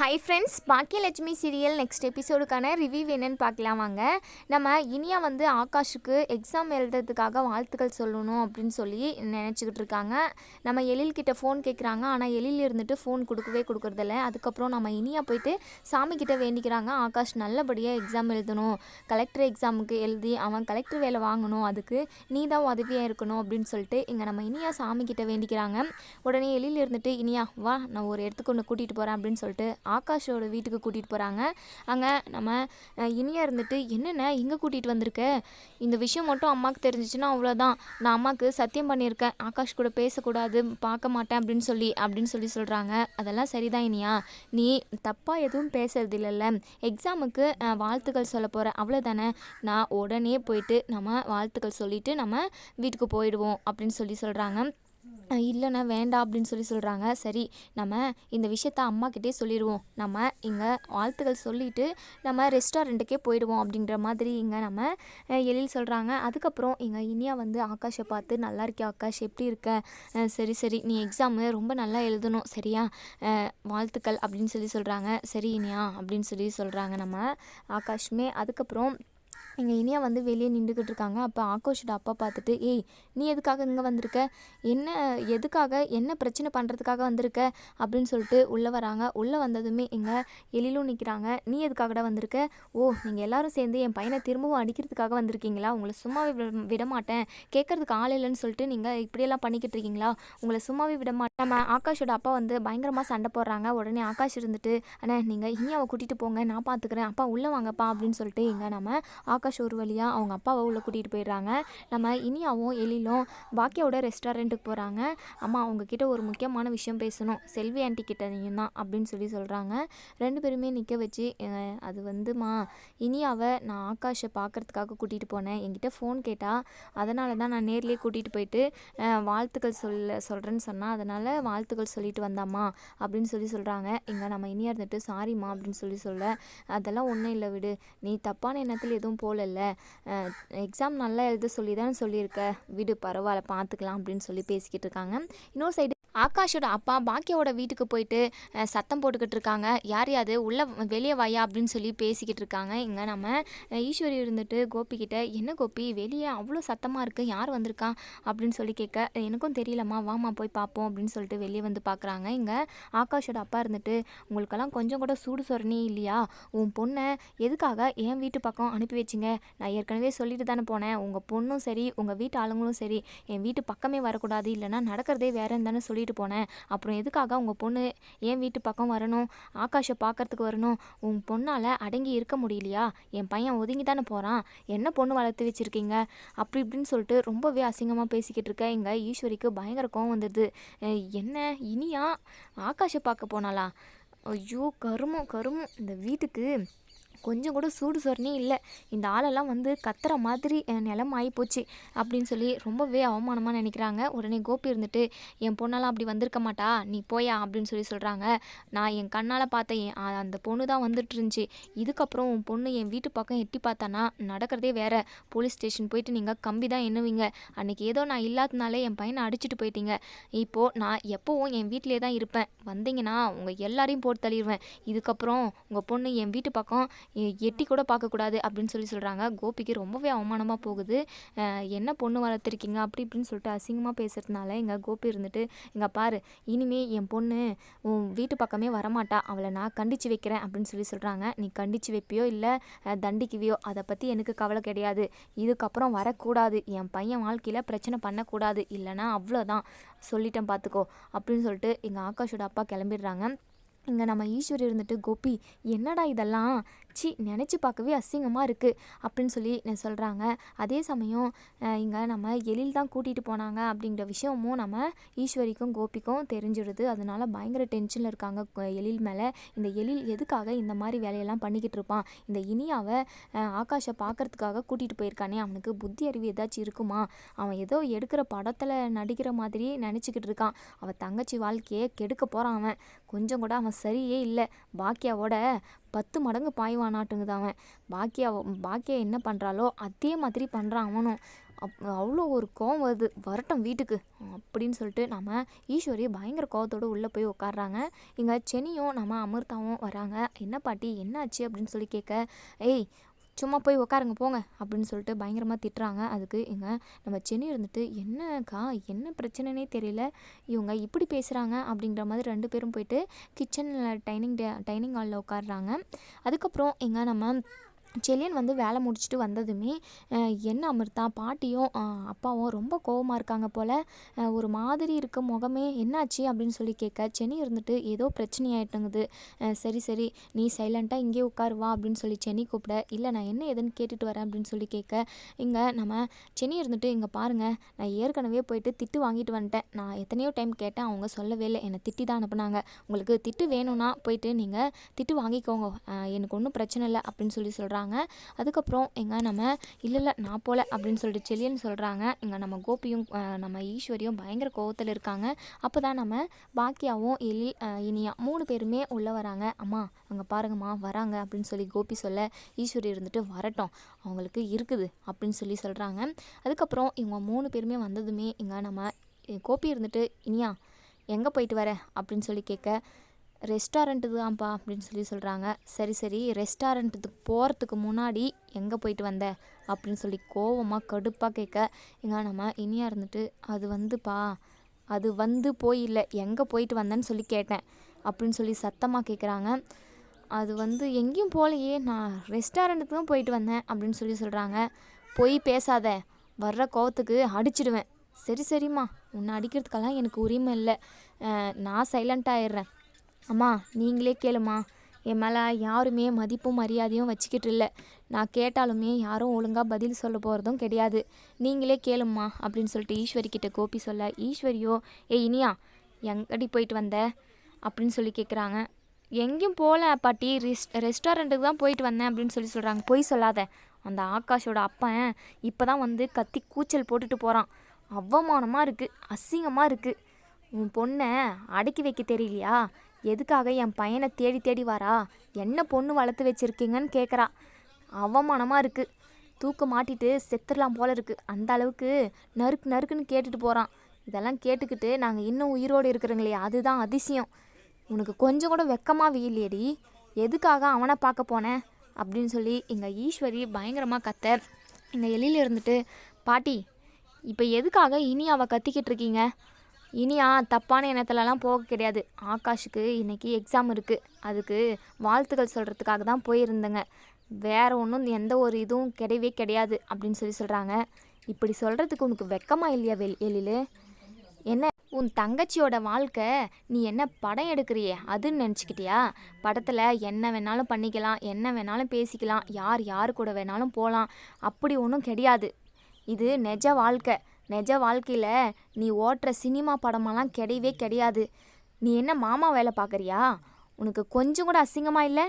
Hi friends Baakiyalakshmi serial next எபிசோடுக்கான review என்னன்னு பார்க்கலாம் வாங்க. நம்ம இனியா வந்து ஆகாஷுக்கு எக்ஸாம் எழுதுறதுக்காக வாழ்த்துக்கள் சொல்லணும் அப்படின்னு சொல்லி நினச்சிக்கிட்டு இருக்காங்க. நம்ம எழில்கிட்ட ஃபோன் கேட்குறாங்க ஆனால் எழில் இருந்துட்டு ஃபோன் கொடுக்கவே கொடுக்குறதில்ல. அதுக்கப்புறம் நம்ம இனியா போயிட்டு சாமிக்கிட்ட வேண்டிக்கிறாங்க. ஆகாஷ் நல்லபடியாக எக்ஸாம் எழுதணும். கலெக்டர் எக்ஸாமுக்கு எழுதி அவன் கலெக்டர் வேலை வாங்கணும். அதுக்கு நீ தான் உதவியாக இருக்கணும் அப்படின்னு சொல்லிட்டு இங்கே நம்ம இனியா சாமிக்கிட்ட வேண்டிக்கிறாங்க. உடனே எழில் இருந்துட்டு இனியா வா நான் ஒரு இடத்துக்கு ஒன்று கூட்டிகிட்டு போகிறேன் அப்படின்னு சொல்லிட்டு ஆகாஷோட வீட்டுக்கு கூட்டிகிட்டு போகிறாங்க அங்கே நம்ம இனியாக இனியா இருந்துட்டு என்னென்ன? இங்கே கூட்டிகிட்டு வந்திருக்க? இந்த விஷயம் மட்டும் அம்மாவுக்கு தெரிஞ்சிச்சுன்னா அவ்வளோதான் நான் அம்மாவுக்கு சத்தியம் பண்ணியிருக்கேன். ஆகாஷ் கூட பேசக்கூடாது பார்க்க மாட்டேன் அப்படின்னு சொல்லி அப்படின்னு சொல்லி சொல்கிறாங்க அதெல்லாம் சரிதான் இனியா. நீ தப்பாக எதுவும் பேசுறது இல்லைல்ல எக்ஸாமுக்கு வாழ்த்துக்கள் சொல்ல போகிற அவ்வளோதானே நான் உடனே போயிட்டு நம்ம வாழ்த்துக்கள் சொல்லிவிட்டு நம்ம வீட்டுக்கு போயிடுவோம் அப்படின்னு சொல்லி சொல்கிறாங்க இல்லைண்ணா வேண்டாம் அப்படின்னு சொல்லி சொல்கிறாங்க சரி நம்ம இந்த விஷயத்த அம்மாக்கிட்டே சொல்லிடுவோம் நம்ம இங்கே வாழ்த்துக்கள் சொல்லிட்டு நம்ம ரெஸ்டாரண்ட்டுக்கே போயிடுவோம் அப்படின்ற மாதிரி இங்கே நம்ம எழில் சொல்கிறாங்க அதுக்கப்புறம் இங்கே இனியா வந்து ஆகாஷை பார்த்து நல்லா இருக்கியா ஆகாஷ் எப்படி இருக்க? சரி சரி நீ எக்ஸாமு ரொம்ப நல்லா எழுதணும். சரியா? வாழ்த்துக்கள். அப்படின்னு சொல்லி சொல்கிறாங்க சரி இனியா அப்படின்னு சொல்லி சொல்கிறாங்க நம்ம ஆகாஷுமே. அதுக்கப்புறம் இங்கே இனியா வந்து வெளியே நின்றுக்கிட்டு இருக்காங்க அப்போ ஆகாஷோட அப்பா பார்த்துட்டு ஏய் நீ எதுக்காக இங்கே வந்திருக்க? என்ன எதுக்காக என்ன பிரச்சனை பண்ணுறதுக்காக வந்திருக்க? அப்படின்னு சொல்லிட்டு உள்ளே வராங்க. உள்ளே வந்ததுமே இங்கே எழிலும் நிற்கிறாங்க நீ எதுக்காகடா வந்திருக்க? ஓ நீங்கள் எல்லாரும் சேர்ந்து என் பையனை திரும்பவும் அடிக்கிறதுக்காக வந்திருக்கீங்களா? உங்களை சும்மாவே விட விட மாட்டேன் கேட்கறதுக்கு ஆள் இல்லைன்னு சொல்லிட்டு நீங்கள் இப்படியெல்லாம் பண்ணிக்கிட்டு இருக்கீங்களா உங்களை சும்மாவே விட மாட்டேன் நம்ம ஆகாஷோட அப்பா வந்து பயங்கரமாக சண்டை போடுறாங்க. உடனே ஆகாஷ் இருந்துட்டு அண்ணா நீங்கள் இனியாவை கூட்டிகிட்டு போங்க. நான் பார்த்துக்கிறேன் அப்பா உள்ளே வாங்கப்பா. அப்படின்னு சொல்லிட்டு இங்கே நம்ம ஆகாஷ் ஒரு வழியாக அவங்க அப்பாவை உள்ளே கூட்டிகிட்டு போயிடுறாங்க. நம்ம இனியாவும் எழிலும் பாக்கியோட ரெஸ்டாரண்ட்டுக்கு போகிறாங்க அம்மா அவங்கக்கிட்ட ஒரு முக்கியமான விஷயம் பேசணும். செல்வி ஆண்டி கிட்ட நீங்கள் தான் அப்படின்னு சொல்லி சொல்கிறாங்க ரெண்டு பேருமே நிற்க வச்சு அது வந்துமா இனியாவை நான் ஆகாஷை பார்க்கறதுக்காக கூட்டிகிட்டு போனேன். என்கிட்ட ஃபோன் கேட்டால் அதனால தான் நான் நேர்லேயே கூட்டிகிட்டு போயிட்டு வாழ்த்துக்கள் சொல்ல சொல்கிறேன்னு சொன்னால் அதனால் வாழ்த்துக்கள் சொல்லிட்டு வந்தாம்மா அப்படின்னு சொல்லி சொல்கிறாங்க இங்கே நம்ம இனியா இருந்துட்டு சாரிம்மா அப்படின்னு சொல்லி சொல்ல அதெல்லாம் ஒன்றும் இல்லை விடு. நீ தப்பான எண்ணத்தில் எதுவும் போ போகலல்ல எக்ஸாம் நல்லா எழுத சொல்லி தானே சொல்லியிருக்க. விடு பரவாயில்ல பார்த்துக்கலாம் அப்படின்னு சொல்லி பேசிக்கிட்டு இருக்காங்க. இன்னொரு சைடு ஆகாஷோட அப்பா பாக்கியாவோட வீட்டுக்கு போயிட்டு சத்தம் போட்டுக்கிட்டு இருக்காங்க. யார் யாது உள்ளே வெளியே வாயா அப்படின்னு சொல்லி பேசிக்கிட்டு இருக்காங்க. இங்கே நம்ம ஈஸ்வரி இருந்துட்டு கோபிக்கிட்ட என்ன கோபி? வெளியே அவ்வளோ சத்தமாக இருக்குது யார் வந்திருக்கா? அப்படின்னு சொல்லி கேட்க எனக்கும் தெரியலம்மா. வாமா போய் பார்ப்போம் அப்படின்னு சொல்லிட்டு வெளியே வந்து பார்க்குறாங்க இங்கே ஆகாஷோட அப்பா இருந்துட்டு உங்களுக்கெல்லாம் கொஞ்சம் கூட சூடு சொரணி இல்லையா? உன் பொண்ணை எதுக்காக என் வீட்டு பக்கம் அனுப்பி வச்சிங்க? நான் ஏற்கனவே சொல்லிட்டு தானே போனேன். உங்கள் பொண்ணும் சரி உங்கள் வீட்டு ஆளுங்களும் சரி என் வீட்டு பக்கமே வரக்கூடாது. இல்லைனா நடக்கிறதே வேறு தானே சொல்லிட்டு போனேன். அப்புறம் எதுக்காக உங்கள் பொண்ணு என் வீட்டு பக்கம் வரணும்? ஆகாஷை பார்க்கறதுக்கு வரணும். உன் பொண்ணால் அடங்கி இருக்க முடியலையா? என் பையன் ஒதுங்கி தானே போகிறான் என்ன பொண்ணு வளர்த்து வச்சுருக்கீங்க? அப்படி இப்படின்னு சொல்லிட்டு ரொம்பவே அசிங்கமாக பேசிக்கிட்டு இருக்க எங்கள் ஈஸ்வரிக்கு பயங்கர கோவம் வந்துடுது. என்ன? இனியா? ஆகாஷை பார்க்க போனாளா? ஐயோ கருமம் கருமம். இந்த வீட்டுக்கு கொஞ்சம் கூட சூடு சொரணே இல்லை. இந்த ஆளெல்லாம் வந்து கத்துற மாதிரி நிலம் ஆகி போச்சு அப்படின்னு சொல்லி ரொம்பவே அவமானமாக நினைக்கிறாங்க. உடனே கோபி இருந்துட்டு என் பொண்ணெல்லாம் அப்படி வந்திருக்க மாட்டா நீ போயா? அப்படின்னு சொல்லி சொல்கிறாங்க நான் என் கண்ணால் பார்த்தேன். என் அந்த பொண்ணு தான் வந்துட்டு இருந்துச்சு. இதுக்கப்புறம் உன் பொண்ணு என் வீட்டு பக்கம் எட்டி பார்த்தானா? நடக்கிறதே வேற. போலீஸ் ஸ்டேஷன் போயிட்டு நீங்கள் கம்பி தான் எண்ணுவீங்க. அன்னைக்கு ஏதோ நான் இல்லாதனாலே என் பையனை அடிச்சிட்டு போயிட்டீங்க. இப்போது நான் எப்போவும் என் வீட்டிலே தான் இருப்பேன். வந்தீங்கன்னா உங்கள் எல்லாரையும் போட்டு தள்ளிடுவேன் இதுக்கப்புறம் உங்கள் பொண்ணு என் வீட்டு பக்கம் எட்டி கூட பார்க்கக்கூடாது அப்படின்னு சொல்லி சொல்கிறாங்க கோபிக்கு ரொம்பவே அவமானமாக போகுது. என்ன பொண்ணு வளர்த்துருக்கீங்க? அப்படி இப்படின்னு சொல்லிட்டு அசிங்கமாக பேசுறதுனால எங்கள் கோபி இருந்துட்டு இங்கே பாரு இனிமே என் பொண்ணு உன் வீட்டு பக்கமே வரமாட்டா. அவளை நான் கண்டித்து வைக்கிறேன். அப்படின்னு சொல்லி சொல்கிறாங்க நீ கண்டித்து வைப்பியோ இல்லை தண்டிக்குவியோ அதை பற்றி எனக்கு கவலை கிடையாது. இதுக்கப்புறம் வரக்கூடாது. என் பையன் வாழ்க்கையில் பிரச்சனை பண்ணக்கூடாது. இல்லைன்னா அவ்வளோதான் சொல்லிட்டேன் பார்த்துக்கோ அப்படின்னு சொல்லிட்டு எங்கள் ஆகாஷோட அப்பா கிளம்பிடுறாங்க. இங்கே நம்ம ஈஸ்வரி இருந்துட்டு கோபி என்னடா இதெல்லாம்? சி நினச்சி பார்க்கவே அசிங்கமாக இருக்குது அப்படின்னு சொல்லி நான் சொல்கிறாங்க அதே சமயம் இங்கே நம்ம எழில் தான் கூட்டிகிட்டு போனாங்க அப்படிங்கிற விஷயமும் நம்ம ஈஸ்வரிக்கும் கோபிக்கும் தெரிஞ்சிடுது. அதனால் பயங்கர டென்ஷனில் இருக்காங்க எழில் மேலே. இந்த எழில் எதுக்காக இந்த மாதிரி வேலையெல்லாம் பண்ணிக்கிட்டு இருப்பான்? இந்த இனியாவை ஆகாஷை பார்க்கறதுக்காக கூட்டிகிட்டு போயிருக்கானே. அவனுக்கு புத்தி அறிவு ஏதாச்சும் இருக்குமா? அவன் ஏதோ எடுக்கிற படத்தில் நடிக்கிற மாதிரி நினச்சிக்கிட்டு இருக்கான். அவன் தங்கச்சி வாழ்க்கையை கெடுக்க போகிறான் அவன். கொஞ்சம் கூட அவன் சரியே இல்லை. பாக்கியாவோட பத்து மடங்கு பாய்வானாட்டுங்குது அவன். பாக்கியா பாக்கியா என்ன பண்ணுறாளோ அதே மாதிரி பண்ணுறான் அவனும். அப் அவ்வளோ ஒரு கோவம் வருது. வரட்டும் வீட்டுக்கு அப்படின்னு சொல்லிட்டு நம்ம ஈஸ்வரி பயங்கர கோவத்தோடு உள்ளே போய் உட்காடுறாங்க இங்கே செனியும் நம்ம அமிர்தாவும் வராங்க. என்ன பாட்டி? என்னாச்சு அப்படின்னு சொல்லி கேட்க ஏய் சும்மா போய் உட்காருங்க போங்க அப்படின்னு சொல்லிட்டு பயங்கரமாக திட்டுறாங்க. அதுக்கு இங்கே நம்ம சென்னி இருந்துட்டு என்னக்கா என்ன பிரச்சனைனே தெரியல இவங்க இப்படி பேசுகிறாங்க அப்படிங்கிற மாதிரி ரெண்டு பேரும் போயிட்டு கிச்சனில் டைனிங் டே டைனிங் ஹாலில் உட்காடுறாங்க அதுக்கப்புறம் இங்கே நம்ம செலியன் வந்து வேலை முடிச்சுட்டு வந்ததுமே என்ன அமிர்தா? பாட்டியும் அப்பாவும் ரொம்ப கோவமாக இருக்காங்க போல். ஒரு மாதிரி இருக்க முகமே. என்னாச்சு அப்படின்னு சொல்லி கேட்க செனி இருந்துட்டு ஏதோ பிரச்சனையாயிட்டுங்குது சரி சரி நீ சைலண்ட்டாக இங்கே உட்காரு வா அப்படின்னு சொல்லி செனி கூப்பிட இல்லை நான் என்ன ஏதுன்னு கேட்டுட்டு வரேன் அப்படின்னு சொல்லி கேட்க இங்கே நம்ம செனி இருந்துட்டு இங்கே பாருங்கள் நான் ஏற்கனவே போயிட்டு திட்டு வாங்கிட்டு வந்துட்டேன். நான் எத்தனையோ டைம் கேட்டேன் அவங்க சொல்லவே இல்லை. என்னை திட்டி தான் அனுப்புனாங்க. உங்களுக்கு திட்டு வேணும்னா போயிட்டு நீங்கள் திட்டு வாங்கிக்கோங்க. எனக்கு ஒன்றும் பிரச்சனை இல்லை அப்படின்னு சொல்லி சொல்கிறாங்க அதுக்கப்புறம் எங்கே நம்ம இல்லை இல்லை நான் போல அப்படின்னு சொல்லிட்டு செல்லியன்னு சொல்கிறாங்க இங்கே நம்ம கோபியும் நம்ம ஈஸ்வரியும் பயங்கர கோவத்தில் இருக்காங்க. அப்போ தான் நம்ம பாக்கியாவும் எலி இனியா மூணு பேருமே உள்ளே வராங்க. அம்மா அங்கே பாருங்கம்மா வராங்க அப்படின்னு சொல்லி கோபி சொல்ல ஈஸ்வரி இருந்துட்டு வரட்டும் அவங்களுக்கு இருக்குது அப்படின்னு சொல்லி சொல்கிறாங்க அதுக்கப்புறம் இவங்க மூணு பேருமே வந்ததுமே இங்கே நம்ம கோபி இருந்துட்டு இனியா எங்கே போயிட்டு வர? அப்படின்னு சொல்லி கேட்க ரெஸ்டாரண்ட்டு தான்ப்பா அப்படின்னு சொல்லி சொல்கிறாங்க சரி சரி ரெஸ்டாரண்ட்டுக்கு போகிறதுக்கு முன்னாடி எங்கே போயிட்டு வந்த? அப்படின்னு சொல்லி கோவமாக கடுப்பாக கேட்க எங்க நம்ம இனியாக இருந்துட்டு அது வந்துப்பா. அது வந்து போய் இல்லை எங்கே போயிட்டு வந்தேன்னு சொல்லி கேட்டேன். அப்படின்னு சொல்லி சத்தமாக கேட்குறாங்க அது வந்து எங்கேயும் போகலையே நான் ரெஸ்டாரண்ட்டுக்கு தான் போயிட்டு வந்தேன். அப்படின்னு சொல்லி சொல்கிறாங்க போய் பேசாத. வர்ற கோவத்துக்கு அடிச்சிடுவேன். சரி சரிம்மா. உன்னை அடிக்கிறதுக்கெல்லாம் எனக்கு உரிமை இல்லை. நான் சைலண்ட் ஆயிடுறேன். அம்மா நீங்களே கேளுமா. என் மேலே யாருமே மதிப்பும் மரியாதையும் வச்சுக்கிட்டு இல்லை. நான் கேட்டாலுமே யாரும் ஒழுங்காக பதில் சொல்ல போகிறதும் கிடையாது. நீங்களே கேளும்மா அப்படின்னு சொல்லிட்டு ஈஸ்வரி கிட்ட கோபி சொல்ல ஈஸ்வரியோ ஏ இனியா எங்கடி போயிட்டு வந்த? அப்படின்னு சொல்லி கேட்குறாங்க எங்கேயும் போகல பாட்டி. ரெஸ் ரெஸ்டாரண்ட்டுக்கு தான் போயிட்டு வந்தேன் அப்படின்னு சொல்லி சொல்கிறாங்க பொய் சொல்லாத. அந்த ஆகாஷோட அப்பன் இப்போ தான் வந்து கத்தி கூச்சல் போட்டுட்டு போகிறான் அவமானமாக இருக்குது அசிங்கமாக இருக்குது உன் பொண்ணை அடக்கி வைக்க தெரியலையா? எதுக்காக என் பையனை தேடி தேடி வரா? என்ன பொண்ணு வளர்த்து வச்சுருக்கீங்கன்னு கேட்குறா அவமானமாக இருக்குது தூக்க மாட்டிட்டு செத்துடலாம் போல இருக்குது அந்த அளவுக்கு நறுக்கு நறுக்குன்னு கேட்டுட்டு போகிறான் இதெல்லாம் கேட்டுக்கிட்டு நாங்கள் இன்னும் உயிரோடு இருக்கிறோங்களே அதுதான் அதிசயம். உனக்கு கொஞ்சம் கூட வெக்கமாக இல்லையடி எதுக்காக அவனை பார்க்க போனேன் அப்படின்னு சொல்லி எங்கள் ஈஸ்வரி பயங்கரமாக கத்த இந்த எலியில் இருந்துட்டு பாட்டி இப்போ எதுக்காக இனி அவள் கத்திக்கிட்டு இருக்கீங்க? இனியா தப்பான எண்ணத்துலலாம் போக கிடையாது. ஆகாஷுக்கு இன்னைக்கு எக்ஸாம் இருக்குது அதுக்கு வாழ்த்துக்கள் சொல்கிறதுக்காக தான் போயிருந்தேங்க. வேறு ஒன்றும் எந்த ஒரு இதுவும் கிடையவே கிடையாது அப்படின்னு சொல்லி சொல்கிறாங்க இப்படி சொல்கிறதுக்கு உனக்கு வெக்கமாக இல்லையா வெள் எழிலு? என்ன உன் தங்கச்சியோட வாழ்க்கை நீ என்ன படம் எடுக்கிறியே? அதுன்னு நினச்சிக்கிட்டியா? படத்தில் என்ன வேணாலும் பண்ணிக்கலாம் என்ன வேணாலும் பேசிக்கலாம் யார் யார் கூட வேணாலும் போகலாம் அப்படி ஒன்றும் கிடையாது. இது நிஜ வாழ்க்கை. நிஜ வாழ்க்கையில் நீ ஓட்டுற சினிமா படமெல்லாம் கிடையவே கிடையாது. நீ என்ன மாமா வேலை பார்க்குறியா? உனக்கு கொஞ்சம் கூட அசிங்கமாக இல்லை?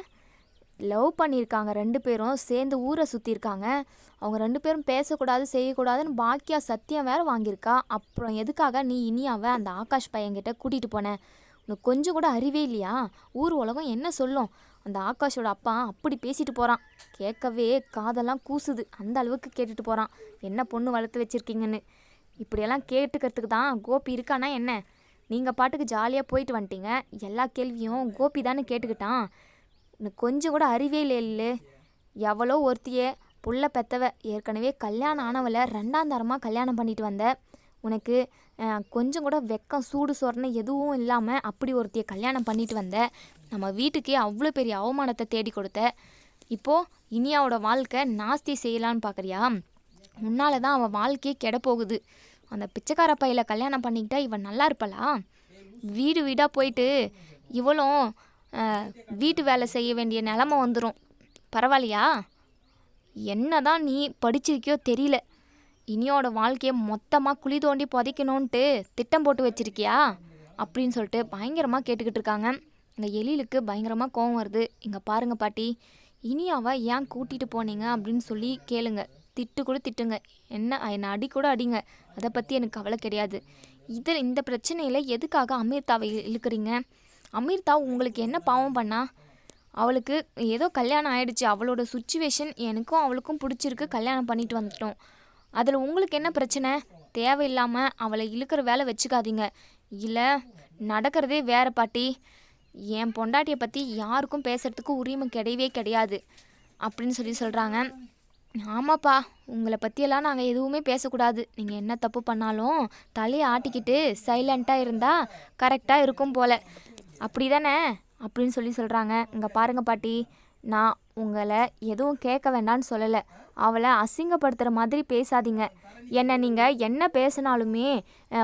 லவ் பண்ணியிருக்காங்க ரெண்டு பேரும் சேர்ந்து ஊரை சுற்றிருக்காங்க அவங்க ரெண்டு பேரும் பேசக்கூடாது செய்யக்கூடாதுன்னு பாக்கியா சத்தியம் வேறு வாங்கியிருக்கா. அப்புறம் எதுக்காக நீ இனியாவை அந்த ஆகாஷ் பையன்கிட்ட கூட்டிகிட்டு போன? உனக்கு கொஞ்சம் கூட அறிவே இல்லையா? ஊர் உலகம் என்ன சொல்லும்? அந்த ஆகாஷோட அப்பா அப்படி பேசிட்டு போகிறான் கேட்கவே காதெல்லாம் கூசுது. அந்த அளவுக்கு கேட்டுட்டு போகிறான் என்ன பொண்ணு வளர்த்து வச்சிருக்கீங்கன்னு. இப்படியெல்லாம் கேட்டுக்கிறதுக்கு தான் கோபி இருக்கானா என்ன? நீங்கள் பாட்டுக்கு ஜாலியாக போயிட்டு வந்துட்டீங்க. எல்லா கேள்வியும் கோபி தானே கேட்டுக்கிட்டான். உனக்கு கொஞ்சம் கூட அறிவே இல்லை எவ்வளோ ஒருத்தியே. புள்ள பெத்தவ. ஏற்கனவே கல்யாணம் ஆனவளை ரெண்டாம் தரமாக கல்யாணம் பண்ணிட்டு வந்த. உனக்கு கொஞ்சம் கூட வெக்கம் சூடு சொரணை எதுவும் இல்லாமல் அப்படி ஒருத்தியை கல்யாணம் பண்ணிட்டு வந்த. நம்ம வீட்டுக்கே அவ்வளோ பெரிய அவமானத்தை தேடி கொடுத்த. இப்போது இனியாவோட வாழ்க்கை நாஸ்தி செய்யலான்னு பார்க்குறியா உன்னால தான் அவன் வாழ்க்கையே கெட போகுது அந்த பிச்சைக்கார பையில கல்யாணம் பண்ணிக்கிட்டா இவன் நல்லா இருப்பலா வீடு வீடாக போயிட்டு இவளும் வீட்டு வேலை செய்ய வேண்டிய நிலமை வந்துடும் பரவாயில்லையா? என்ன தான் நீ படிச்சிருக்கியோ தெரியல. இனியோட வாழ்க்கையை மொத்தமாக குழி தோண்டி புதைக்கணுன்ட்டு திட்டம் போட்டு வச்சிருக்கியா? அப்படின்னு சொல்லிட்டு பயங்கரமாக கேட்டுக்கிட்டு இருக்காங்க. எங்கள் எழிலுக்கு பயங்கரமாக கோவம் வருது. இங்கே பாருங்க பாட்டி இனியாவை ஏன் கூட்டிகிட்டு போனீங்க அப்படின்னு சொல்லி கேளுங்கள் திட்டு கூட திட்டுங்க. என்ன என்னை அடி கூட அடிங்க. அதை பற்றி எனக்கு கவலை கிடையாது. இதில் இந்த பிரச்சனையில் எதுக்காக அமீர்தாவை இழுக்கிறீங்க? அமீர்தா உங்களுக்கு என்ன பாவம் பண்ணா? அவளுக்கு ஏதோ கல்யாணம் ஆயிடுச்சு. அவளோட சுச்சுவேஷன் எனக்கும் அவளுக்கும் பிடிச்சிருக்கு. கல்யாணம் பண்ணிட்டு வந்துட்டோம். அதில் உங்களுக்கு என்ன பிரச்சனை? தேவையில்லாமல் அவளை இழுக்கிற வேலை வச்சுக்காதீங்க. இல்லை நடக்கிறதே வேற பாட்டி. என் பொண்டாட்டியை பற்றி யாருக்கும் பேசுறதுக்கு உரிமை கிடையவே கிடையாது. அப்படின்னு சொல்லி சொல்கிறாங்க ஆமாப்பா உங்களை பற்றியெல்லாம் நாங்கள் எதுவுமே பேசக்கூடாது. நீங்கள் என்ன தப்பு பண்ணாலும் தலையை ஆட்டிக்கிட்டு சைலண்ட்டாக இருந்தால் கரெக்டாக இருக்கும் போல. அப்படி தானே அப்படின்னு சொல்லி சொல்கிறாங்க இங்கே பாருங்கள் பாட்டி நான் உங்களை எதுவும் கேட்க வேண்டாம்னு சொல்லலை. அவளை அசிங்கப்படுத்துகிற மாதிரி பேசாதீங்க. என்னை நீங்கள் என்ன பேசினாலுமே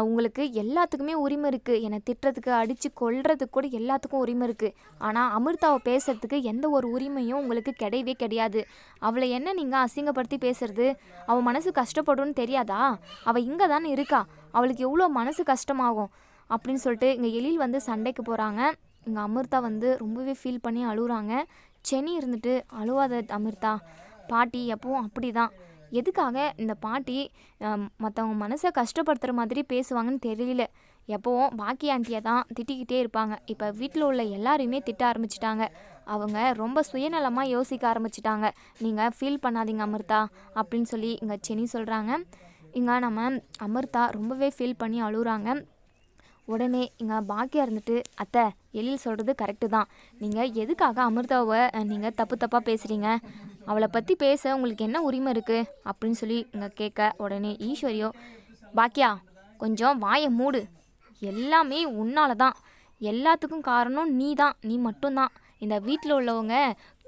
உங்களுக்கு எல்லாத்துக்குமே உரிமை இருக்குது என்னை திட்டுறதுக்கு அடித்து கொல்றதுக்கு கூட எல்லாத்துக்கும் உரிமை இருக்குது ஆனால் அமிர்தாவை பேசுறதுக்கு எந்த ஒரு உரிமையும் உங்களுக்கு கிடையவே கிடையாது. அவளை என்ன நீங்கள் அசிங்கப்படுத்தி பேசுறது? அவள் மனசு கஷ்டப்படும்னு தெரியாதா? அவள் இங்கே தானே இருக்கா? அவளுக்கு எவ்வளோ மனசு கஷ்டமாகும்? அப்படின்னு சொல்லிட்டு இங்கே எழில் வந்து சண்டைக்கு போகிறாங்க இங்கே அமிர்தா வந்து ரொம்பவே ஃபீல் பண்ணி அழுகுறாங்க செனி இருந்துட்டு அழுவாத அமிர்தா. பாட்டி எப்பவும் அப்படி தான் எதுக்காக இந்த பாட்டி மற்றவங்க மனசை கஷ்டப்படுத்துகிற மாதிரி பேசுவாங்கன்னு தெரியல. எப்போவும் பாக்கி ஆண்டியை தான் திட்டிக்கிட்டே இருப்பாங்க. இப்போ வீட்டில் உள்ள எல்லாரையுமே திட்ட ஆரம்பிச்சிட்டாங்க. அவங்க ரொம்ப சுயநலமாக யோசிக்க ஆரம்பிச்சிட்டாங்க. நீங்கள் ஃபீல் பண்ணாதீங்க அமிர்தா அப்படின்னு சொல்லி இங்கே செனி சொல்கிறாங்க இங்கே நம்ம அமிர்தா ரொம்பவே ஃபீல் பண்ணி அழுகுறாங்க. உடனே இங்கே பாக்கியா இருந்துட்டு அத்தை எழில் சொல்கிறது கரெக்டு தான். நீங்கள் எதுக்காக அமிர்தாவை நீங்கள் தப்பு தப்பாக பேசுகிறீங்க அவளை பற்றி பேச உங்களுக்கு என்ன உரிமை இருக்குது அப்படின்னு சொல்லி இங்கே கேட்க உடனே ஈஸ்வரியோ பாக்கியா கொஞ்சம் வாயை மூடு. எல்லாமே உன்னால தான். எல்லாத்துக்கும் காரணம் நீ தான். நீ மட்டும்தான் இந்த வீட்டில் உள்ளவங்க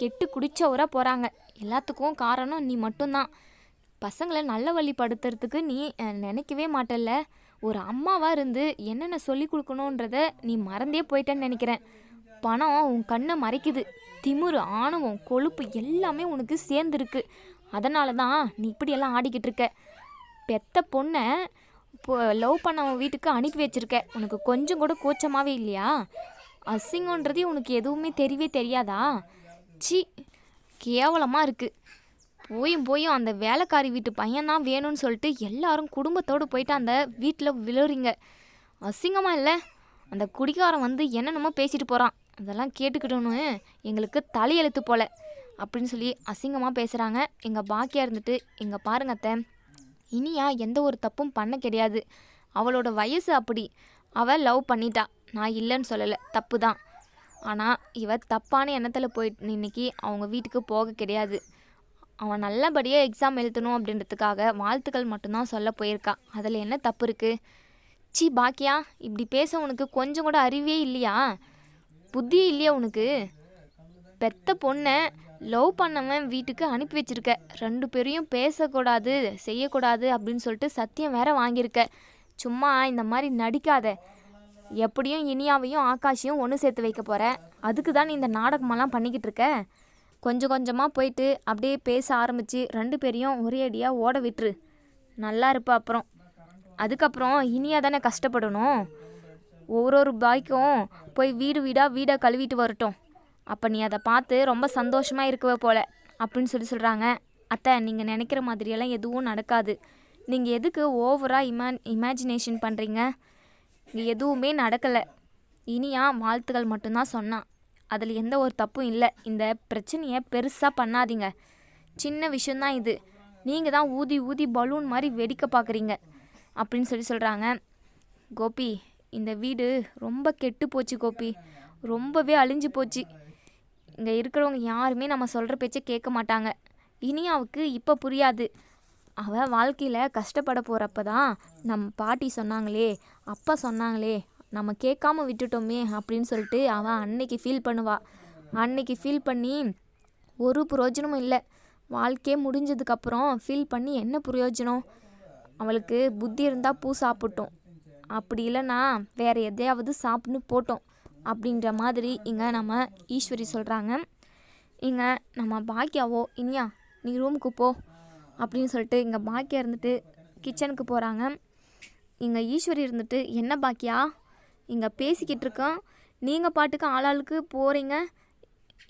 கெட்டு குடிச்சவராக போகிறாங்க எல்லாத்துக்கும் காரணம் நீ மட்டும்தான் பசங்களை நல்ல வழிப்படுத்துறதுக்கு நீ நினைக்கவே மாட்டல்ல. ஒரு அம்மாவாக இருந்து என்னென்ன சொல்லி கொடுக்கணுன்றத நீ மறந்தே போயிட்டேன்னு நினைக்கிறேன். பணம் உன் கண்ணை மறைக்குது. திமுரு ஆணவம் கொழுப்பு எல்லாமே உனக்கு சேர்ந்துருக்கு. அதனால தான் நீ இப்படியெல்லாம் ஆடிக்கிட்டு இருக்க. பெத்த பொண்ணை இப்போ லவ் பண்ணவன் வீட்டுக்கு அனுப்பி வச்சுருக்க. உனக்கு கொஞ்சம் கூட கூச்சமாகவே இல்லையா? அசிங்கன்றதே உனக்கு எதுவுமே தெரியவே தெரியாதா? சி கேவலமாக இருக்குது போயும் போயும் அந்த வேலைக்காரி வீட்டு பையன்தான் வேணும்னு சொல்லிட்டு எல்லாரும் குடும்பத்தோடு போயிட்டு அந்த வீட்டில் விழுறீங்க. அசிங்கமாக இல்லை? அந்த குடிகாரன் வந்து என்னென்னமோ பேசிட்டு போகிறான் அதெல்லாம் கேட்டுக்கிட்டோன்னு எங்களுக்கு தலையெழுத்து போல அப்படின்னு சொல்லி அசிங்கமாக பேசுகிறாங்க எங்கள் பாக்கியாக இருந்துட்டு எங்கள் பாருங்க அத்தை. இனியா எந்த ஒரு தப்பும் பண்ண கிடையாது. அவளோட வயசு அப்படி. அவள் லவ் பண்ணிட்டா. நான் இல்லைன்னு சொல்லலை. தப்பு தான் ஆனால் இவ தப்பான எண்ணத்தில் போயிட்டு இன்னைக்கு அவங்க வீட்டுக்கு போக கிடையாது. அவன் நல்லபடியாக எக்ஸாம் எழுதணும் அப்படின்றதுக்காக வாழ்த்துக்கள் மட்டும்தான் சொல்ல போயிருக்கான் அதில் என்ன தப்பு இருக்குது சி பாக்கியா இப்படி பேச உனக்கு கொஞ்சம் கூட அறிவே இல்லையா? புத்தியே இல்லையா உனக்கு? பெத்த பொண்ணை லவ் பண்ணவன் வீட்டுக்கு அனுப்பி வச்சிருக்க. ரெண்டு பேரையும் பேசக்கூடாது செய்யக்கூடாது அப்படின்னு சொல்லிட்டு சத்தியம் வேற வாங்கியிருக்க. சும்மா இந்த மாதிரி நடிக்காத. எப்படியும் இனியாவையும் ஆகாஷையும் ஒன்று சேர்த்து வைக்க போகிற அதுக்கு தான் நீ இந்த நாடகமெல்லாம் பண்ணிக்கிட்டு இருக்க? கொஞ்சம் கொஞ்சமாக போயிட்டு அப்படியே பேச ஆரம்பித்து ரெண்டு பேரையும் ஒரே அடியாக ஓட விட்டுரு. நல்லா இருப்ப அப்புறம். அதுக்கப்புறம் இனியாக தானே கஷ்டப்படணும். ஒரு ஒரு பாய்க்கும் போய் வீடு வீடாக வீடை கழுவிட்டு வரட்டும். அப்போ நீ அதை பார்த்து ரொம்ப சந்தோஷமாக இருக்கவே போல அப்படின்னு சொல்லி சொல்கிறாங்க அத்தை நீங்கள் நினைக்கிற மாதிரியெல்லாம் எதுவும் நடக்காது. நீங்கள் எதுக்கு ஓவராக இமா இமேஜினேஷன் பண்ணுறீங்க இங்கே எதுவுமே நடக்கலை. இனியா வாழ்த்துக்கள் மட்டும்தான் சொன்னான் அதில் எந்த ஒரு தப்பும் இல்லை. இந்த பிரச்சனையை பெருசாக பண்ணாதீங்க. சின்ன விஷயந்தான் இது. நீங்கள் தான் ஊதி ஊதி பலூன் மாதிரி வெடிக்க பார்க்குறீங்க அப்படின்னு சொல்லி சொல்கிறாங்க கோபி இந்த வீடு ரொம்ப கெட்டு போச்சு கோபி. ரொம்பவே அழிஞ்சு போச்சு. இங்கே இருக்கிறவங்க யாருமே நம்ம சொல்கிற பேச்சை கேட்க மாட்டாங்க. இனியாவுக்கு இப்போ புரியாது. அவள் வாழ்க்கையில் கஷ்டப்பட போகிறப்ப தான் நம் பாட்டி சொன்னாங்களே அப்பா சொன்னாங்களே நம்ம கேட்காம விட்டுட்டோமே அப்படின்னு சொல்லிட்டு அவன் அன்னைக்கு ஃபீல் பண்ணுவா. அன்னைக்கு ஃபீல் பண்ணி ஒரு பிரயோஜனமும் இல்லை. வாழ்க்கையே முடிஞ்சதுக்கப்புறம் ஃபீல் பண்ணி என்ன பிரயோஜனம் அவளுக்கு புத்தி இருந்தால் பூ சாப்பிட்டோம். அப்படி இல்லைன்னா வேறு எதையாவது சாப்பிட்னு போட்டோம். அப்படின்ற மாதிரி இங்கே நம்ம ஈஸ்வரி சொல்கிறாங்க இங்கே நம்ம பாக்கியாவோ இனியா நீ ரூமுக்கு போ அப்படின்னு சொல்லிட்டு இங்கே பாக்கியா இருந்துட்டு கிச்சனுக்கு போகிறாங்க இங்கே ஈஸ்வரி இருந்துட்டு என்ன பாக்கியா இங்கே பேசிக்கிட்டு இருக்கோம். நீங்கள் பாட்டுக்கு ஆளாளுக்கு போகிறீங்க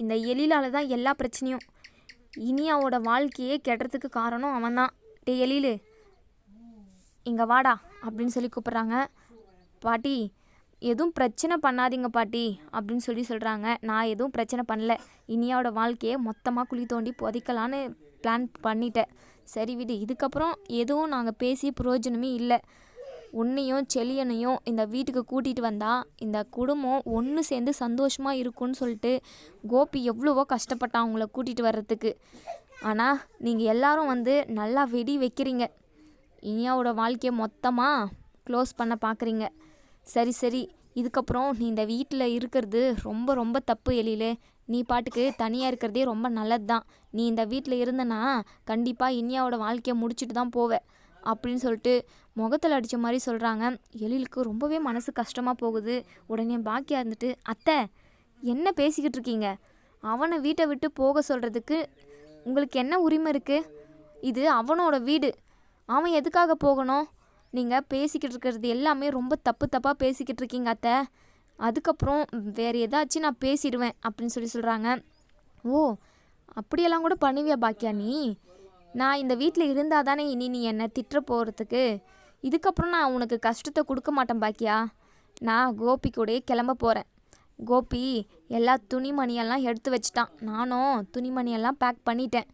இந்த எழிலால் தான் எல்லா பிரச்சனையும். இனியாவோட வாழ்க்கையே கெடுறதுக்கு காரணம் அவன்தான். டே எழிலு இங்கே வாடா அப்படின்னு சொல்லி கூப்பிட்றாங்க. பாட்டி எதுவும் பிரச்சனை பண்ணாதீங்க பாட்டி அப்படின்னு சொல்லி சொல்கிறாங்க நான் எதுவும் பிரச்சனை பண்ணல. இனியாவோட வாழ்க்கையை மொத்தமாக குழி தோண்டி புதைக்கலான்னு பிளான் பண்ணிட்டேன். சரி விடு இதுக்கப்புறம் எதுவும் நாங்கள் பேசி பிரயோஜனமே இல்லை. உன்னையும் செளியனையும் இந்த வீட்டுக்கு கூட்டிகிட்டு வந்தால் இந்த குடும்பம் ஒன்று சேர்ந்து சந்தோஷமாக இருக்கும்னு சொல்லிட்டு கோபி எவ்வளவோ கஷ்டப்பட்டான் அவங்கள கூட்டிகிட்டு வர்றதுக்கு. ஆனால் நீங்கள் எல்லாரும் வந்து நல்லா வெடி வைக்கிறீங்க. இனியாவோட வாழ்க்கையை மொத்தமாக க்ளோஸ் பண்ண பார்க்குறீங்க சரி சரி. இதுக்கப்புறம் நீ இந்த வீட்டில் இருக்கிறது ரொம்ப ரொம்ப தப்பு எழிலு. நீ பாட்டுக்கு தனியாக இருக்கிறதே ரொம்ப நல்லது தான் நீ இந்த வீட்டில் இருந்தனா கண்டிப்பாக இனியாவோட வாழ்க்கையை முடிச்சுட்டு தான் போவேன் அப்படின்னு சொல்லிட்டு முகத்தில் அடித்த மாதிரி சொல்கிறாங்க எழிலுக்கு ரொம்பவே மனசு கஷ்டமாக போகுது. உடனே பாக்கியா இருந்துட்டு அத்தை என்ன பேசிக்கிட்டு இருக்கீங்க? அவனை வீட்டை விட்டு போக சொல்கிறதுக்கு உங்களுக்கு என்ன உரிமை இருக்குது இது அவனோட வீடு. அவன் எதுக்காக போகணும்? நீங்கள் பேசிக்கிட்டு இருக்கிறது எல்லாமே ரொம்ப தப்பு தப்பாக பேசிக்கிட்டு இருக்கீங்க அத்தை. அதுக்கப்புறம் வேறு ஏதாச்சும் நான் பேசிடுவேன் அப்படின்னு சொல்லி சொல்கிறாங்க ஓ அப்படியெல்லாம் கூட பண்ணுவியா பாக்கியா நீ? நான் இந்த வீட்டில் இருந்தால் தானே இனி நீ என்னை திட்டுற போகிறதுக்கு இதுக்கப்புறம் நான் உனக்கு கஷ்டத்தை கொடுக்க மாட்டேன் பாக்கியா. நான் கோபி கூடயே கிளம்ப போகிறேன் கோபி எல்லா துணிமணியெல்லாம் எடுத்து வச்சிட்டான். நானும் துணிமணியெல்லாம் பேக் பண்ணிட்டேன்.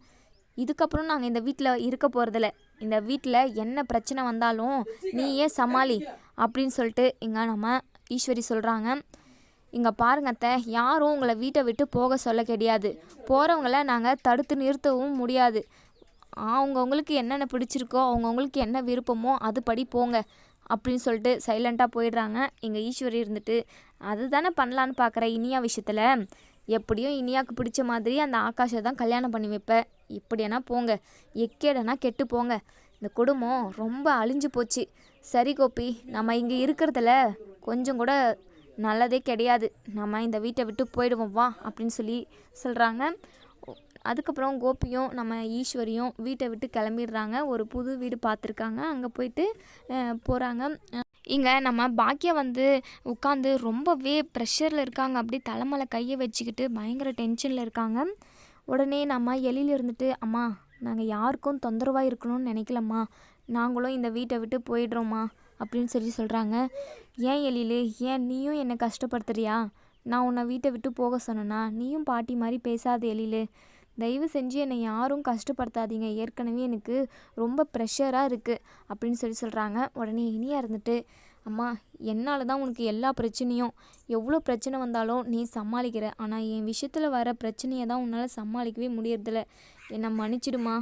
இதுக்கப்புறம் நாங்கள் இந்த வீட்டில் இருக்க போகிறதில்ல இந்த வீட்டில் என்ன பிரச்சனை வந்தாலும் நீயே சமாளி அப்படின்னு சொல்லிட்டு இங்கே நம்ம ஈஸ்வரி சொல்கிறாங்க இங்கே பாருங்க அத்தை யாரும் உங்களை வீட்டை விட்டு போக சொல்ல கிடையாது. போகிறவங்கள நாங்கள் தடுத்து நிறுத்தவும் முடியாது. அவங்கவுங்களுக்கு என்னென்ன பிடிச்சிருக்கோ அவங்கவுங்களுக்கு என்ன விருப்பமோ அதுபடி போங்க அப்படின்னு சொல்லிட்டு சைலண்ட்டாக போயிடுறாங்க. எங்கள் ஈஸ்வரி இருந்துட்டு அதுதானே பண்ணலான்னு பார்க்குற இனியா விஷயத்தில்? எப்படியும் இனியாவுக்கு பிடிச்ச மாதிரி அந்த ஆகாஷை தான் கல்யாணம் பண்ணி வைப்பேன் இப்படியானா போங்க. எக்கேடனா கெட்டு போங்க. இந்த குடும்பம் ரொம்ப அழிஞ்சு போச்சு. சரி கோபி நம்ம இங்கே இருக்கிறதுல கொஞ்சம் கூட நல்லதே கிடையாது. நம்ம இந்த வீட்டை விட்டு போயிடுவோம் வா அப்படின்னு சொல்லி சொல்கிறாங்க அதுக்கப்புறம் கோபியும் நம்ம ஈஸ்வரியும் வீட்டை விட்டு கிளம்பிடுறாங்க. ஒரு புது வீடு பார்த்துருக்காங்க. அங்கே போயிட்டு போகிறாங்க இங்கே நம்ம பாக்கியா வந்து உட்காந்து ரொம்பவே ப்ரெஷரில் இருக்காங்க. அப்படியே தலைமலை கையை வச்சுக்கிட்டு பயங்கர டென்ஷனில் இருக்காங்க. உடனே நம்ம எலியில் இருந்துட்டு அம்மா நாங்கள் யாருக்கும் தொந்தரவாக இருக்கணும்னு நினைக்கலம்மா. நாங்களும் இந்த வீட்டை விட்டு போயிடுறோம்மா. அப்படின்னு சொல்லி சொல்கிறாங்க ஏன் எழிலு ஏன் நீயும் என்னை கஷ்டப்படுத்துறியா? நான் உன்னை வீட்டை விட்டு போக சொன்னேன்னா நீயும் பாட்டி மாதிரி பேசாத எழிலு தயவு செஞ்சு என்னை யாரும் கஷ்டப்படுத்தாதீங்க. ஏற்கனவே எனக்கு ரொம்ப ப்ரெஷராக இருக்குது அப்படின்னு சொல்லி சொல்கிறாங்க உடனே இனியா இருந்துட்டு அம்மா என்னால் தான் உனக்கு எல்லா பிரச்சனையும் எவ்வளோ பிரச்சனை வந்தாலும் நீ சமாளிக்கிற. ஆனால் என் விஷயத்தில் வர பிரச்சனையை தான் உன்னால் சமாளிக்கவே முடியறதில்ல. என்னை மன்னிச்சிடுமா?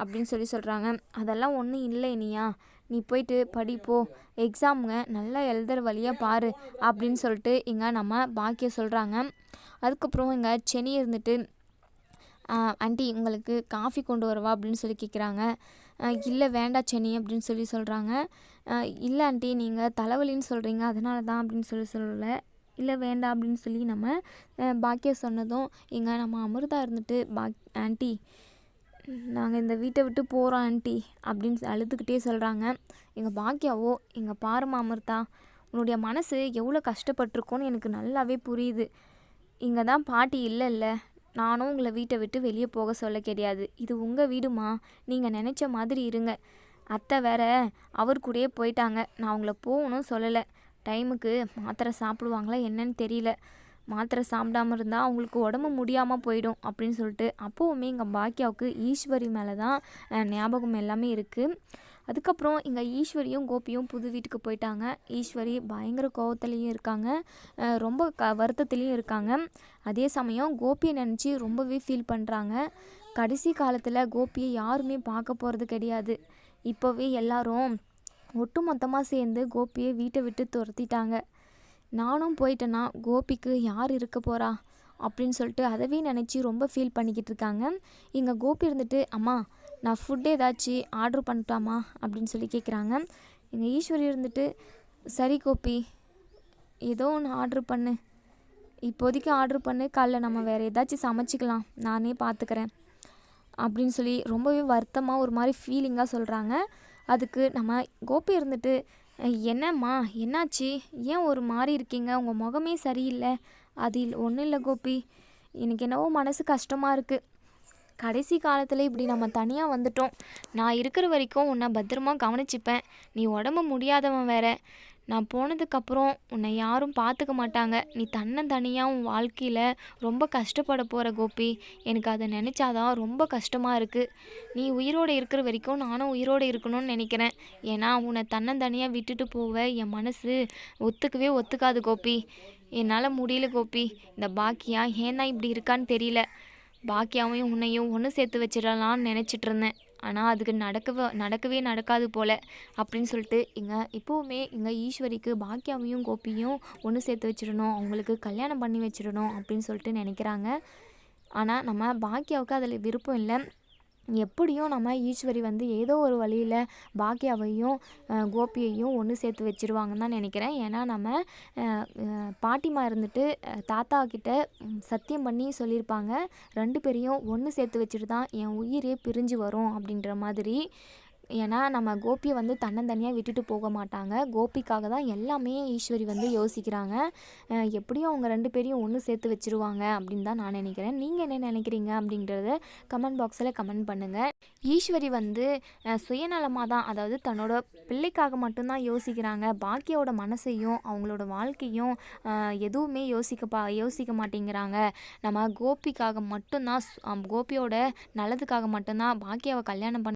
அப்படின்னு சொல்லி சொல்கிறாங்க அதெல்லாம் ஒன்றும் இல்லை இனியா. நீ போயிட்டு படிப்போ எக்ஸாமுங்க நல்லா எழுதுற வழியாக பாரு. அப்படின்னு சொல்லிட்டு இங்கே நம்ம பாக்கிய சொல்கிறாங்க அதுக்கப்புறம் இங்கே செனி இருந்துட்டு ஆண்டி உங்களுக்கு காஃபி கொண்டு வரவா? அப்படின்னு சொல்லி கேட்குறாங்க இல்லை வேண்டாம் சென்னி அப்படின்னு சொல்லி சொல்கிறாங்க இல்லை ஆண்டி நீங்கள் தலைவலின்னு சொல்கிறீங்க அதனால தான் அப்படின்னு சொல்லி சொல்லலை. இல்லை வேண்டாம் அப்படின்னு சொல்லி நம்ம பாக்கியா சொன்னதும் இங்கே நம்ம அமிர்தா இருந்துட்டு பாக் ஆண்டி நாங்கள் இந்த வீட்டை விட்டு போகிறோம் ஆண்டி அப்படின்னு அழுதுகிட்டே சொல்கிறாங்க எங்கள் பாக்கியாவோ எங்கள் பாருமா அமிர்தா உன்னுடைய மனசு எவ்வளோ கஷ்டப்பட்டிருக்கோன்னு எனக்கு நல்லாவே புரியுது. இங்கே தான் பாட்டி இல்லை இல்லை நானும் உங்களை வீட்டை விட்டு வெளியே போக சொல்ல கிடையாது. இது உங்கள் வீடுமா? நீங்கள் நினச்ச மாதிரி இருங்க. அத்தை வேற அவர் கூடயே போயிட்டாங்க. நான் அவங்கள போகணும் சொல்லலை. டைமுக்கு மாத்திரை சாப்பிடுவாங்களா என்னன்னு தெரியல. மாத்திரை சாப்பிடாம இருந்தால் அவங்களுக்கு உடம்பு முடியாமல் போயிடும் அப்படின்னு சொல்லிட்டு அப்போவுமே எங்கள் பாக்கியாவுக்கு ஈஸ்வரி மேலே தான் ஞாபகம் எல்லாமே இருக்குது அதுக்கப்புறம் இங்கே ஈஸ்வரியும் கோபியும் புது வீட்டுக்கு போயிட்டாங்க. ஈஸ்வரி பயங்கர கோபத்துலேயும் இருக்காங்க. ரொம்ப க வருத்தத்துலேயும் இருக்காங்க. அதே சமயம் கோபியை நினச்சி ரொம்பவே ஃபீல் பண்ணுறாங்க கடைசி காலத்தில் கோபியை யாருமே பார்க்க போகிறது கிடையாது. இப்போவே எல்லாரும் ஒட்டு மொத்தமாக சேர்ந்து கோபியை வீட்டை விட்டு துரத்திட்டாங்க. நானும் போயிட்டேன்னா கோபிக்கு யார் இருக்க போகிறா அப்படின்னு சொல்லிட்டு அதவே நினச்சி ரொம்ப ஃபீல் பண்ணிக்கிட்டு இருக்காங்க. இங்கே கோபி இருந்துட்டு அம்மா நான் ஃபுட் ஏதாச்சும் ஆர்டர் பண்ணட்டாமா அப்படின்னு சொல்லி கேட்குறாங்க எங்கள் ஈஸ்வரி இருந்துட்டு சரி கோபி ஏதோ ஒன்று ஆர்டர் பண்ணு. இப்போதைக்கு ஆர்டர் பண்ணு. காலைல நம்ம வேறு ஏதாச்சும் சமைச்சிக்கலாம். நானே பார்த்துக்கிறேன் அப்படின்னு சொல்லி ரொம்பவே வருத்தமாக ஒரு மாதிரி ஃபீலிங்காக சொல்கிறாங்க அதுக்கு நம்ம கோபி இருந்துட்டு என்னம்மா என்னாச்சு? ஏன் ஒரு மாதிரி இருக்கீங்க? உங்கள் முகமே சரியில்லை. அது ஒன்றும் இல்லை கோபி. எனக்கு என்னவோ மனசு கஷ்டமாக இருக்குது கடைசி காலத்தில் இப்படி நம்ம தனியாக வந்துட்டோம். நான் இருக்கிற வரைக்கும் உன்னை பத்திரமா கவனிச்சிப்பேன். நீ உடம்பு முடியாதவன் வேற. நான் போனதுக்கப்புறம் உன்னை யாரும் பார்த்துக்க மாட்டாங்க. நீ தன்னந்தனியாக உன் வாழ்க்கையில் ரொம்ப கஷ்டப்பட போகிற கோபி. எனக்கு அதை நினச்சாதான் ரொம்ப கஷ்டமாக இருக்குது நீ உயிரோடு இருக்கிற வரைக்கும் நானும் உயிரோடு இருக்கணும்னு நினைக்கிறேன். ஏன்னா உன்னை தன்னந்தனியாக விட்டுட்டு போவ என் மனசு ஒத்துக்கவே ஒத்துக்காது கோபி. என்னால் முடியல கோபி. இந்த பாக்கியா ஏன் தான் இப்படி இருக்கான்னு தெரியல. பாக்கியாவையும் உன்னையும் ஒன்று சேர்த்து வச்சிடலான்னு நினச்சிட்டு இருந்தேன். ஆனால் அதுக்கு நடக்கவே நடக்கவே நடக்காது போல் அப்படின்னு சொல்லிட்டு இங்கே இப்போவுமே இங்கே ஈஸ்வரிக்கு பாக்கியாவையும் கோபியும் ஒன்று சேர்த்து வச்சிடணும். அவங்களுக்கு கல்யாணம் பண்ணி வச்சிடணும் அப்படின்னு சொல்லிட்டு நினைக்கிறாங்க. ஆனால் நம்ம பாக்கியாவுக்கு அதில் விருப்பம் இல்லை. எப்படியும் நம்ம ஈஸ்வரி வந்து ஏதோ ஒரு வழியில் பாக்கியாவையும் கோபியையும் ஒன்று சேர்த்து வச்சிருவாங்கன்னு தான் நினைக்கிறேன். ஏன்னா நம்ம பாட்டிமா இருந்துட்டு தாத்தா கிட்ட சத்தியம் பண்ணி சொல்லியிருப்பாங்க ரெண்டு பேரையும் ஒன்று சேர்த்து வச்சுட்டு தான் என் உயிரே பிரிஞ்சு வரும் அப்படின்ற மாதிரி. ஏன்னா நம்ம கோபியை வந்து தன்னந்தனியாக விட்டுட்டு போக மாட்டாங்க. கோபிக்காக தான் எல்லாமே ஈஸ்வரி வந்து யோசிக்கிறாங்க. எப்படியும் அவங்க ரெண்டு பேரையும் ஒன்று சேர்த்து வச்சிருவாங்க அப்படின்னு தான் நான் நினைக்கிறேன். நீங்கள் என்ன நினைக்கிறீங்க அப்படின்றத கமெண்ட் பாக்ஸில் கமெண்ட் பண்ணுங்கள் ஈஸ்வரி வந்து சுயநலமாக தான் அதாவது தன்னோட பிள்ளைக்காக மட்டும்தான் யோசிக்கிறாங்க. பாக்கியோட மனசையும் அவங்களோட வாழ்க்கையும் எதுவுமே யோசிக்க பா யோசிக்க மாட்டேங்கிறாங்க. நம்ம கோபிக்காக மட்டும்தான் கோபியோட நல்லதுக்காக மட்டும்தான் பாக்கியாவை கல்யாணம் பண்ண